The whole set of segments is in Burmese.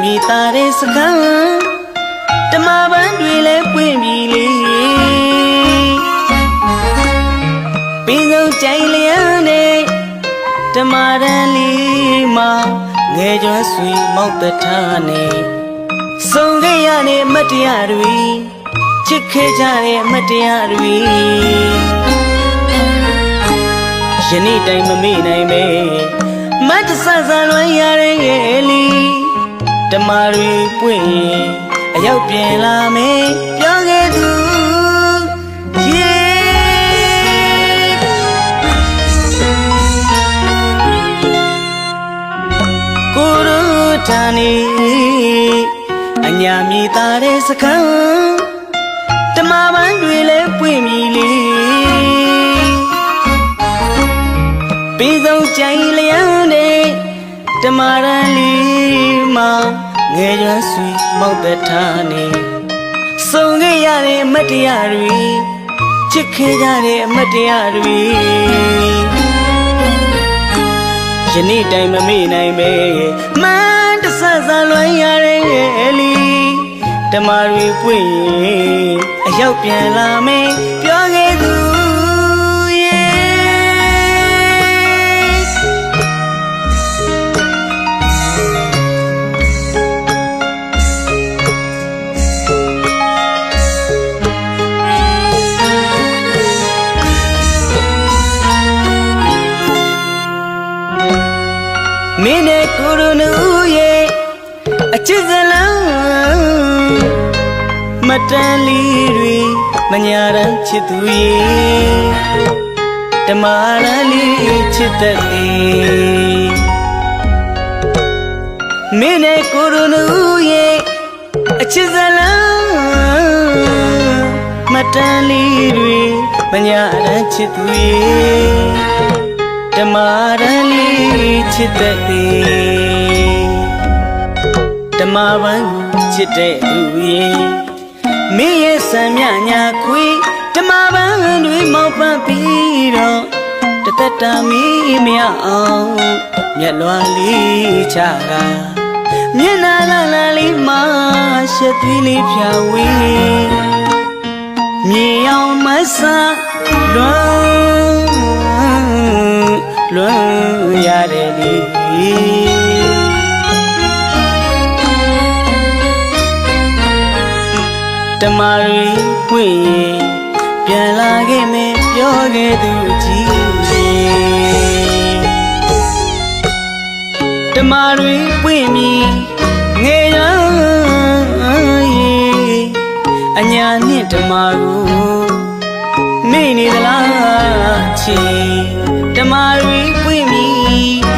မိသားတဲ့စကားတမပန်းတွေလည်းပွင့်ပြီလေပင်းဆုံးကြိုင်လျန်းနဲ့တမရန်လေးမှာငယ်ကျွမ်းဆွေမောက်တထားနဲ့ဆုံခဲ့ရတဲ့အမတ်တရားတွေချစ်ခဲ့ကြတဲ့အမတ်တရားတွေယနေ့တိုင်မမေ့နိုင်ပဲမတ်တဆဆန်လွန်ရတဲ့ရဲ့လီ ဓမ္မတွေပွင့်ရင်အရောက်ပြင်လာမယ်ပြောခဲ့သူယေကိုရထန်နေအညာမြေသားတဲ့စခ တမရန်လေးမှာငယ်ရွယ်ဆွေမောက်သက်ထားနေဆုံခဲ့ရတဲ့အမတ်တရားတွေချစ်ခဲ့ကြတဲ့အမတ်တရားတွေယနေ့တိုင်မမေ့နိုင်ပဲမန်းတဆဆလွမ်းရတဲ့ရဲ့လီဓမ္မတွေပွင့်ရင်အရောက်ပြန်လာမယ် တန်လီတွေမညာရန်ချစ်သူရဲ့ဓမ္မရန်လေးချစ်တဲ့လေမင်းနဲ့ကိုရိုနူရဲ့အချစ်စလုံးမတန်လီတွေမညာရန်ချစ်သူရဲ့ဓမ္မရန်လေးချစ်တဲ့လေဓမ္မပန်းချစ်တဲ့သူရဲ့ မင်းရဲ့ဆံမြညာခွေဓမ္မပန်းတွေမောက်ပန်းပြီးတော့တသက်တာမီးမရအောင်မျက်လွှာလေးချတာမျက်နှာလလလေးမှာရှက်သွေးလေးဖြာဝေးမြေအောင်မဆာလွမ်းလွမ်းရတယ်လေ တမရီပွင့်ရင်ပြန်လာခဲ့မယ်ပြောခဲ့သူကြီးတမရီပွင့်ပြီငယ်ရန်အညာနှင့်တမကိုနေနေသလားချီဓမ္မရီပွင့်ပြီ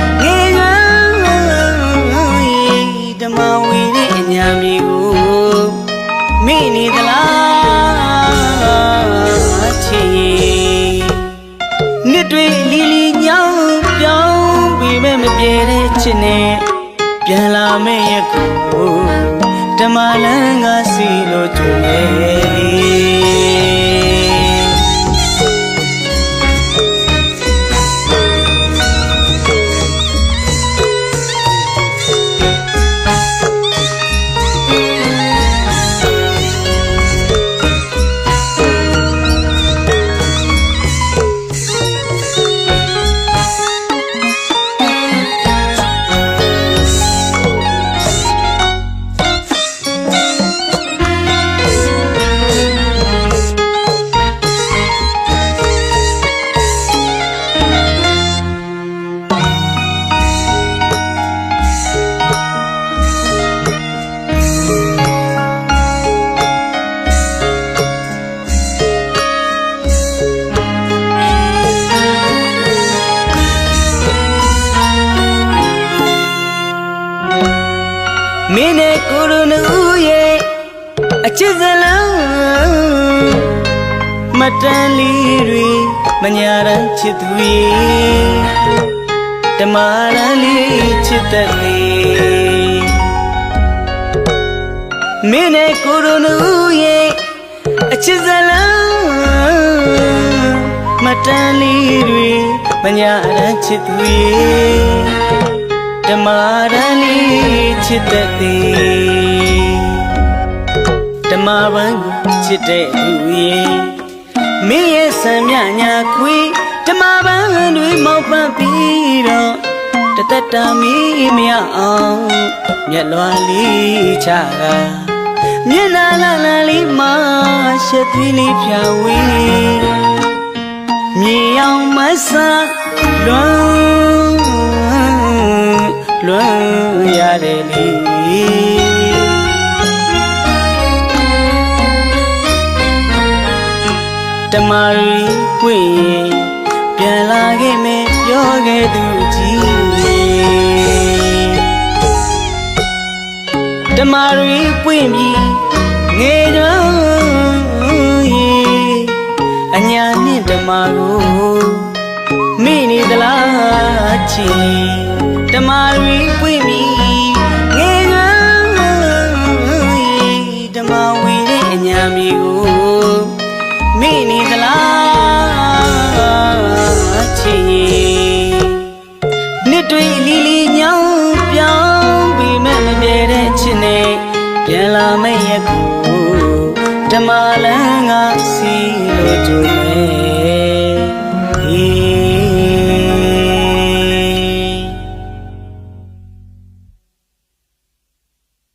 ပြီးမဲ့မပြေတဲ့ချစ်နဲ့ပြန်လာမယ့်ရက်ကိုဓမ္မလန်းကစီလို့ကြုံနေ မင်းနဲ့ကိုရိုနူရဲ့အချစ်စလုံးမတန်လီတွေမညာရန်ချစ်သူရဲ့ဓမ္မရန်လေးချစ်တဲ့လေမင်းနဲ့ကိုရိုနူရဲ့အချစ်စလုံးမတန်လီတွေမညာရန်ချစ်သူရဲ့ ဓဓမ္မရန်လေးချစ်တတ်သည်ဓမ္မပန်းကိုချစ်တဲ့သူရဲ့မင်းရဲ့ဆံမြညာခွေဓမ္မပန်းတွေမောက်ပန်းပြီးတော့တသက်တာမီးမရအောင်မျက်လွှာလေးချတာမျက်နှာလလလေးမှာရှက်သွေးလေးဖြာဝေးမြေအောင်မဆာလွမ်း လွမ်းရတယ်လေတမရီပွင့်ရင်ပြန်လာခဲ့မယ်ပြောခဲ့သူကြီးတမရီပွင့်ပြီးငယ်တော့ရေအညာနဲ့တမကိုမိနေသလားချီတ မရီပွင့်ပြီးငယ်တော့ရေတမဝေတဲ့အညာမီကိုမိနေသလားချီနှစ်တွေလီလီညောင်းပြောင်းပြီးမဲ့မပြေတဲ့ချစ်နဲ့ပြန်လာမယ့်ရက်ကိုဓမ္မလန်းက